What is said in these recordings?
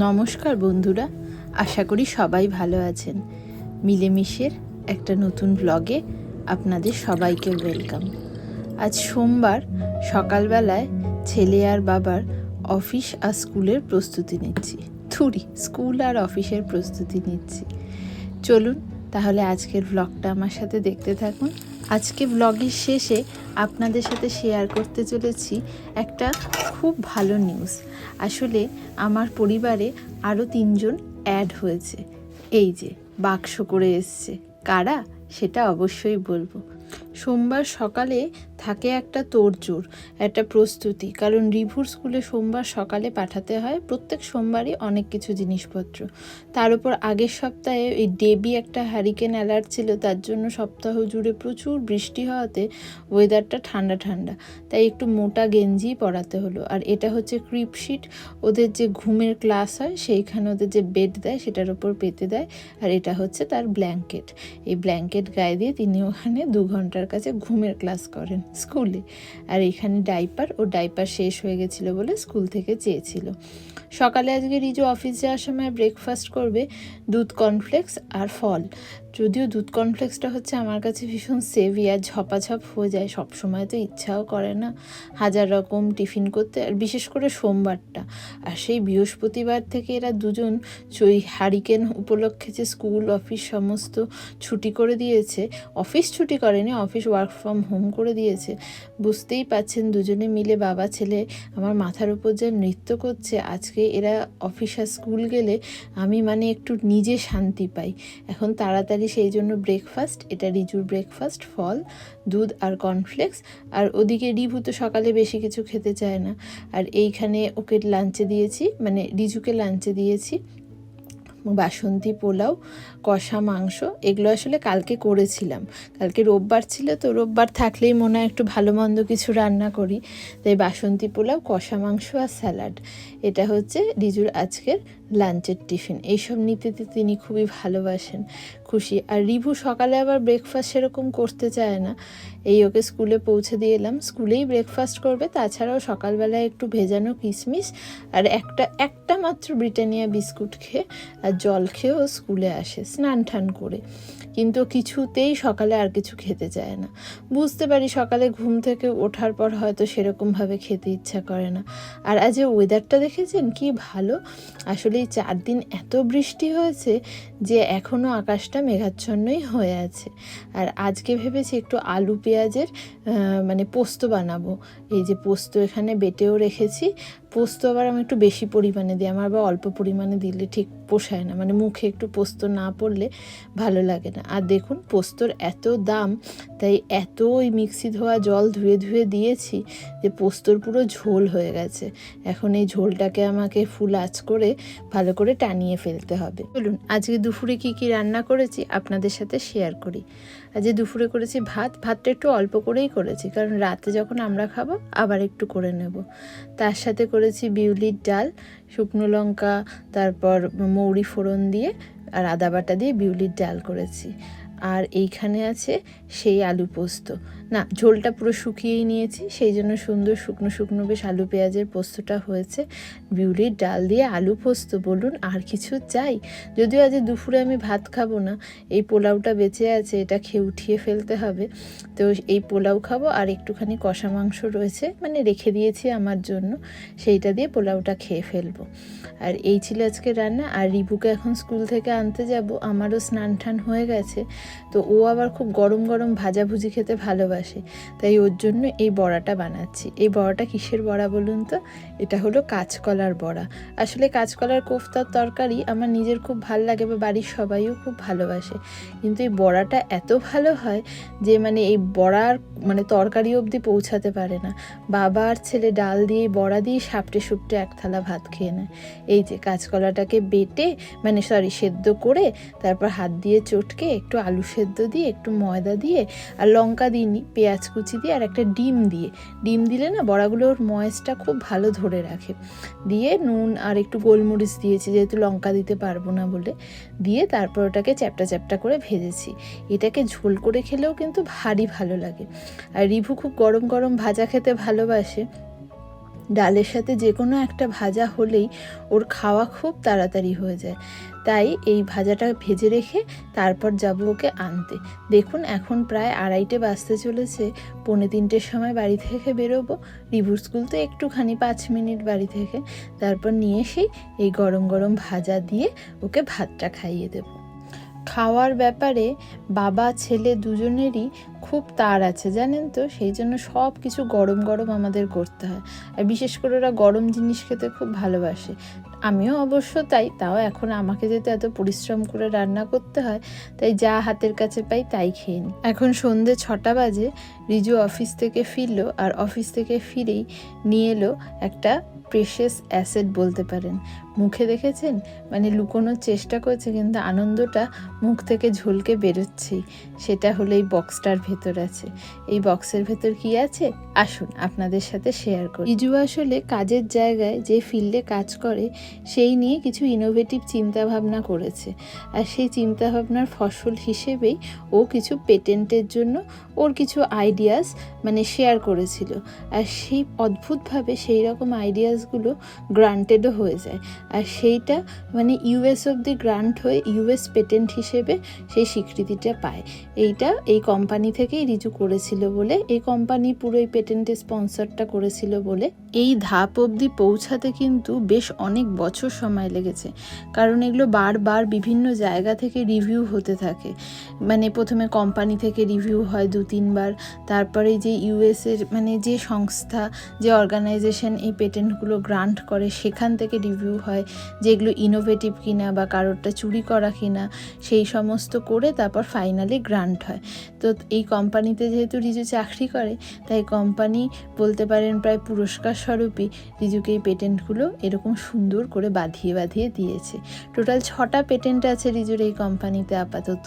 নমস্কার বন্ধুরা, আশা করি সবাই ভালো আছেন। মিলেমিশের একটা নতুন ব্লগে আপনাদের সবাইকে ওয়েলকাম আজ সোমবার সকালবেলায় ছেলে আর বাবার অফিস আর স্কুলের প্রস্তুতি নিচ্ছি। থুরি, স্কুল আর অফিসের প্রস্তুতি নিচ্ছি। চলুন তাহলে আজকের ব্লগটা আমার সাথে দেখতে থাকুন। আজকে ব্লগের শেষে আপনাদের সাথে শেয়ার করতে চলেছি একটা খুব ভালো নিউজ আসলে আমার পরিবারে আরও তিনজন অ্যাড হয়েছে। এই যে, বাক্স করে এসছে। কারা? সেটা অবশ্যই বলব। সোমবার সকালে থাকে একটা তোড়জোড়, একটা প্রস্তুতি। কারণ রিভুর স্কুলে সোমবার সকালে পাঠাতে হয়, প্রত্যেক সোমবারই অনেক কিছু জিনিসপত্র। তার উপর আগের সপ্তাহে এই ডেবি একটা হ্যারিকেন অ্যালার্ট ছিল, তার জন্য সপ্তাহ জুড়ে প্রচুর বৃষ্টি হওয়াতে ওয়েদারটা ঠান্ডা ঠান্ডা। তাই একটু মোটা গেঞ্জি পরাতে হলো। আর এটা হচ্ছে ক্রিপশিট, ওদের যে ঘুমের ক্লাস হয়, সেইখানে ওদের যে বেড দেয়, সেটার ওপর পেতে দেয়। আর এটা হচ্ছে তার ব্ল্যাঙ্কেট। এই ব্ল্যাঙ্কেট গায়ে দিয়ে তিনি ওখানে দু ঘণ্টার কাছে ঘুমের ক্লাস করেন স্কুলে। আর এখানে ডাইপার, ও ডাইপার শেষ হয়ে গেছিল বলে স্কুল থেকে চেয়েছিল। সকালে আজকে রিজু অফিস যাওয়ার সময় ব্রেকফাস্ট করবে দুধ কর্নফ্লেক্স আর ফল। যদিও দুধ কর্নফ্লেক্সটা হচ্ছে আমার কাছে ভীষণ সেভি আর ঝপাঝপ হয়ে যায় সব সময় তো ইচ্ছাও করে না হাজার রকম টিফিন করতে, আর বিশেষ করে সোমবারটা। আর সেই বৃহস্পতিবার থেকে এরা দুজন ওই হারিকেন উপলক্ষে যে স্কুল অফিস সমস্ত ছুটি করে দিয়েছে অফিস ছুটি করেনি অফিস ওয়ার্ক ফ্রম হোম করে দিয়েছে, বুঝতেই পাচ্ছেন দুজনে মিলে বাবা, ছেলে, আমার মাথার উপর যে নৃত্য করছে, আজকে এরা অফিস আর স্কুল গেলে আমি মানে একটু নিজে শান্তি পাই। এখন তাড়াতাড়ি সেই জন্য ব্রেকফাস্ট এটা রিজুর ব্রেকফাস্ট ফল, দুধ আর কর্নফ্লেক্স আর ওদিকে রিভু তো সকালে বেশি কিছু খেতে চায় না। আর এইখানে ওকে লাঞ্চে দিয়েছি মানে রিজুকে লাঞ্চে দিয়েছি। বাসন্তী পোলাও, কষা মাংস, এগুলো আসলে কালকে করেছিলাম। কালকে রোববার ছিল, তো রোববার থাকলেই মনে হয় একটু ভালো মন্দ কিছু রান্না করি। তাই বাসন্তী পোলাও, কষা মাংস আর স্যালাড। এটা হচ্ছে রিজুর আজকের লাঞ্চের টিফিন। এইসব নিতে তিনি খুবই ভালোবাসেন। খুশি। আর রিভু সকালে আবার ব্রেকফাস্ট সেরকম করতে চায় না। এই ওকে স্কুলে পৌঁছে দিয়ে এলাম। স্কুলেই ব্রেকফাস্ট করবে, তাছাড়াও সকালবেলায় একটু ভেজানো কিশমিশ আর একটা একটা মাত্র ব্রিটানিয়া বিস্কুট খেয়ে আর জল খেয়েও স্কুলে আসে স্নান টান করে। কিন্তু কিছুতেই সকালে আর কিছু খেতে চায় না। বুঝতে পারি সকালে ঘুম থেকে ওঠার পর হয়তো সেরকমভাবে খেতে ইচ্ছা করে না। আর আজ ওয়েদারটা দেখেছেন, কি ভালো! আসলে চার দিন এত বৃষ্টি হয়েছে যে এখনও আকাশটা মেঘাচ্ছন্নই হয়ে আছে। আর আজকে ভেবেছি একটু আলু পেঁয়াজের মানে পোস্ত বানাবো। এই যে পোস্ত এখানে বেটেও রেখেছি পোস্ত আবার আমি একটু বেশি পরিমাণে দিই, আমার আবার অল্প পরিমাণে দিলে ঠিক পোষায় না। মানে মুখে একটু পোস্ত না পড়লে ভালো লাগে না। আর দেখুন, পোস্তর এত দাম, তাই এত ওই মিক্সি ধোয়া জল ধুয়ে ধুয়ে দিয়েছি যে পোস্তর পুরো ঝোল হয়ে গেছে। এখন এই ঝোলটাকে আমাকে ফুল আঁচ করে ভালো করে টানিয়ে ফেলতে হবে। চলুন, আজকে দুপুরে কি কি রান্না করেছি আপনাদের সাথে শেয়ার করি। আজকে দুপুরে করেছি ভাত, ভাতটা একটু অল্প করেই করেছি, কারণ রাতে যখন আমরা খাব আবার একটু করে নেব। তার সাথে করেছি বিউলির ডাল, শুকনো লঙ্কা, তারপর মৌরি ফোড়ন দিয়ে আর আদা বাটা দিয়ে বিউলির ডাল করেছি। আর এইখানে আছে সেই আলু পোস্ত। না, ঝোলটা পুরো শুকিয়েই নিয়েছি, সেই জন্য সুন্দর শুকনো শুকনো বেশ আলু পেঁয়াজের পোস্তটা হয়েছে। বিউলির ডাল দিয়ে আলু পোস্ত, বলুন আর কিছু চাই। যদিও আজ দুপুরে আমি ভাত খাব না, এই পোলাওটা বেঁচে আছে, এটা খেয়ে উঠিয়ে ফেলতে হবে। তো এই পোলাও খাব আর একটুখানি কষা মাংস রয়েছে মানে রেখে দিয়েছি আমার জন্য, সেইটা দিয়ে পোলাওটা খেয়ে ফেলব। আর এই ছিল আজকে রান্না, আর রিবুকে এখন স্কুল থেকে আনতে যাব, আমারও স্নান টান হয়ে গেছে, তো ও আবার খুব গরম গরম ভাজাভুজি খেতে ভালোবাসে। তাই ওর জন্য এই বড়াটা বানাচ্ছি। এই বড়াটা কিসের বড়া বলুন তো? এটা হলো কাঁচকলার বড়া। আসলে কাঁচকলার কোফতার তরকারি আমার নিজের খুব ভালো লাগে বা বাড়ির সবাইও খুব ভালোবাসে। কিন্তু এই বড়াটা এত ভালো হয় যে মানে এই বড়ার মানে তরকারি অবধি পৌঁছাতে পারে না। বাবা আর ছেলে ডাল দিয়ে বড়া দিয়ে সাপটে সুপটে এক থালা ভাত খেয়ে নেয়। এই যে কাঁচকলাটাকে বেটে মানে সরি সেদ্ধ করে তারপর হাত দিয়ে চটকে একটু আলু সেদ্ধ দিয়ে, একটু ময়দা দিয়ে আর লঙ্কা দিইনি। পেঁয়াজ কুচি দিয়ে আর একটা ডিম দিয়ে। ডিম দিলে না বড়াগুলোর ময়েসটা খুব ভালো ধরে রাখে। দিয়ে নুন আর একটু গোলমরিচ দিয়েছি, যেহেতু লঙ্কা দিতে পারব না বলে। দিয়ে তারপর ওটাকে চ্যাপটা চ্যাপটা করে ভেজেছি। এটাকে ঝোল করে খেলেও কিন্তু ভারী ভালো লাগে। আর রিভু খুব গরম গরম ভাজা খেতে ভালোবাসে। ডালের সাথে যে কোনো একটা ভাজা হলেই ওর খাওয়া খুব তাড়াতাড়ি হয়ে যায়। তাই এই ভাজাটা ভেজে রেখে তারপর যাব ওকে আনতে। দেখুন, এখন প্রায় আড়াইটে বাজতে চলেছে। পৌনে তিনটের সময় বাড়ি থেকে বেরোবো। রিভুর স্কুল তো একটুখানি পাঁচ মিনিট বাড়ি থেকে। তারপর নিয়ে এসেই এই গরম গরম ভাজা দিয়ে ওকে ভাতটা খাইয়ে দেবো। খাওয়ার ব্যাপারে বাবা, ছেলে দুজনেরই খুব তার আছে, জানেন তো? সেই জন্য সব কিছু গরম গরম আমাদের করতে হয়। আর বিশেষ করে ওরা গরম জিনিস খেতে খুব ভালোবাসে। আমিও অবশ্য তাই, তাও এখন আমাকে যেহেতু এত পরিশ্রম করে রান্না করতে হয়, তাই যা হাতের কাছে পাই তাই খেয়ে নিই। এখন সন্ধে ছটা বাজে, রিজু অফিস থেকে ফিরলো আর অফিস থেকে ফিরেই নিয়ে এলো একটা প্রেশাস অ্যাসেড বলতে পারেন। মুখে দেখেছেন? মানে লুকোনোর চেষ্টা করছে, কিন্তু আনন্দটা মুখ থেকে ঝলকে বেরোচ্ছেই। সেটা হলো এই বক্সটার ভেতর আছে। এই বক্সের ভেতর কি আছে? আসুন আপনাদের সাথে শেয়ার করি। ইজু আসলে কাজের জায়গায় যে ফিল্ডে কাজ করে, সেই নিয়ে কিছু ইনোভেটিভ চিন্তাভাবনা করেছে। আর সেই চিন্তাভাবনার ফসল হিসেবেই ও কিছু পেটেন্টের জন্য ওর কিছু আইডিয়াস মানে শেয়ার করেছিল। আর সেই অদ্ভুতভাবে সেই রকম আইডিয়াসগুলো গ্রান্টেডও হয়ে যায়। আর সেইটা মানে ইউএস অব দি গ্রান্ট হয়ে ইউএস পেটেন্ট হিসেবে সেই স্বীকৃতিটা পায়। এইটা এই কোম্পানি থেকেই রিজু করেছিল বলে, এই কোম্পানি পুরো এই পেটেন্টের স্পন্সরটা করেছিল বলে। এই ধাপ অবধি পৌঁছাতে কিন্তু বেশ অনেক বছর সময় লেগেছে, কারণ এগুলো বারবার বিভিন্ন জায়গা থেকে রিভিউ হতে থাকে। মানে প্রথমে কোম্পানি থেকে রিভিউ হয় দু, তিনবার, তারপরে যে ইউএসের মানে যে সংস্থা, যে অর্গানাইজেশন এই পেটেন্টগুলো গ্রান্ট করে, সেখান থেকে রিভিউ হয় যেগুলো ইনোভেটিভ কিনা বা কারোরটা চুরি করা কিনা, সেই সমস্ত করে তারপর ফাইনালি গ্রান্ট হয়। তো এই কোম্পানিতে যেহেতু রিজু চাকরি করে, তাই কোম্পানি বলতে পারেন প্রায় পুরস্কার স্বরূপই রিজুকে এই পেটেন্টগুলো এরকম সুন্দর করে বাঁধিয়ে বাঁধিয়ে দিয়েছে। টোটাল ছটা পেটেন্ট আছে রিজুর এই কোম্পানিতে আপাতত।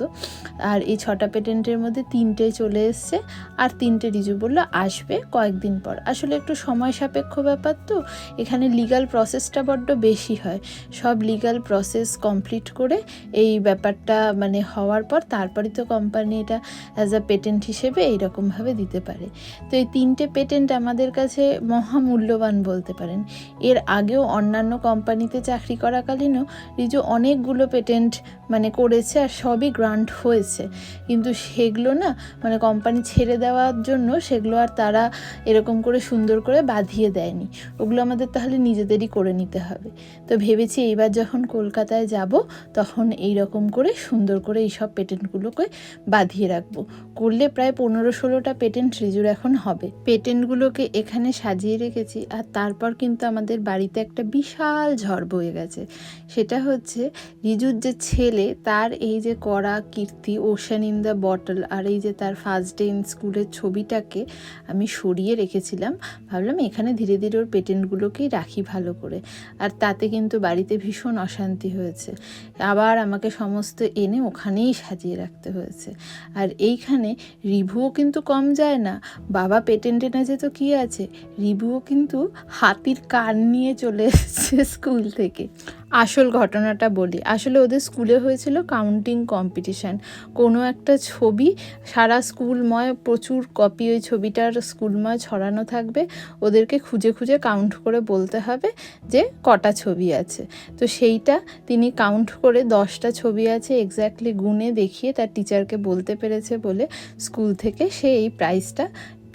আর এই ছটা পেটেন্টের মধ্যে তিনটে চলে এসছে আর তিনটে রিজু বলল আসবে কয়েকদিন পর। আসলে একটু সময় সাপেক্ষ ব্যাপার তো, এখানে লিগাল প্রসেসটা বড্ড বেশি হয়। সব লিগাল প্রসেস কমপ্লিট করে এই ব্যাপারটা মানে হওয়ার পর তারপরে তো কোম্পানি এটা অ্যাজ আ পেটেন্ট হিসেবে এইরকমভাবে দিতে পারে। তো এই তিনটে পেটেন্ট আমাদের কাছে মহামূল্যবান বলতে পারেন। এর আগেও অন্যান্য কোম্পানিতে চাকরি করাকালীনও রিজু অনেকগুলো পেটেন্ট মানে করেছে আর সবই গ্রান্ট হয়েছে। কিন্তু সেগুলো না মানে কোম্পানি ছেড়ে দেওয়ার জন্য সেগুলো আর তারা এরকম করে সুন্দর করে বাঁধিয়ে দেয়নি। ওগুলো আমাদের তাহলে নিজেদেরই করে নিতে হবে। তো ভেবেছি এইবার যখন কলকাতায় যাব, তখন এই রকম করে সুন্দর করে এই সব পেটেন্টগুলোকে বাঁধিয়ে রাখব। করলে প্রায় পনেরো ষোলোটা পেটেন্ট রিজুর এখন হবে। পেটেন্টগুলোকে এখানে সাজিয়ে রেখেছি আর তারপর কিন্তু আমাদের বাড়িতে একটা বিশাল ঝড় বয়ে গেছে। সেটা হচ্ছে রিজুর যে ছেলে, তার এই যে করা কীর্তি, ওশান ইন দ্য বটল আর এই যে তার ফার্স্ট ডে ইন স্কুলের ছবিটাকে আমি সরিয়ে রেখেছিলাম। ভাবলাম এখানে ধীরে ধীরে ওর পেটেন্টগুলোকেই রাখি ভালো করে। আর তাতে কিন্তু বাড়িতে ভীষণ অশান্তি হয়েছে। আবার আমাকে সমস্ত এনে ওখানেই সাজিয়ে রাখতে হয়েছে। আর এইখানে রিভুও কিন্তু কম যায় না। বাবা পেটেন্ট এনেছে তো কী আছে? রিভুও কিন্তু হাতির কান নিয়ে চলে এসেছে স্কুল থেকে। আসল ঘটনাটা বলি। আসলে ওদের স্কুলে হয়েছিল কাউন্টিং কম্পিটিশান কোনো একটা ছবি, সারা স্কুলময়, প্রচুর কপি ওই ছবিটার স্কুলময় ছড়ানো থাকবে। ওদেরকে খুঁজে খুঁজে কাউন্ট করে বলতে হবে যে কটা ছবি আছে। তো সেইটা তিনি কাউন্ট করে দশটা ছবি আছে এক্স্যাক্টলি গুনে দেখিয়ে তার টিচারকে বলতে পেরেছে বলে স্কুল থেকে সে এই প্রাইজটা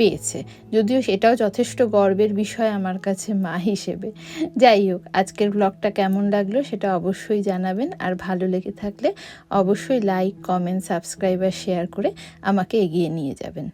পেয়েছে। যদিও সেটাও যথেষ্ট গর্বের বিষয় আমার কাছে মা হিসেবে। যাই হোক, আজকের ব্লগটা কেমন লাগল সেটা অবশ্যই জানাবেন। আর ভালো লেগে থাকলে অবশ্যই লাইক কমেন্ট সাবস্ক্রাইব আর শেয়ার করে আমাকে এগিয়ে নিয়ে যাবেন।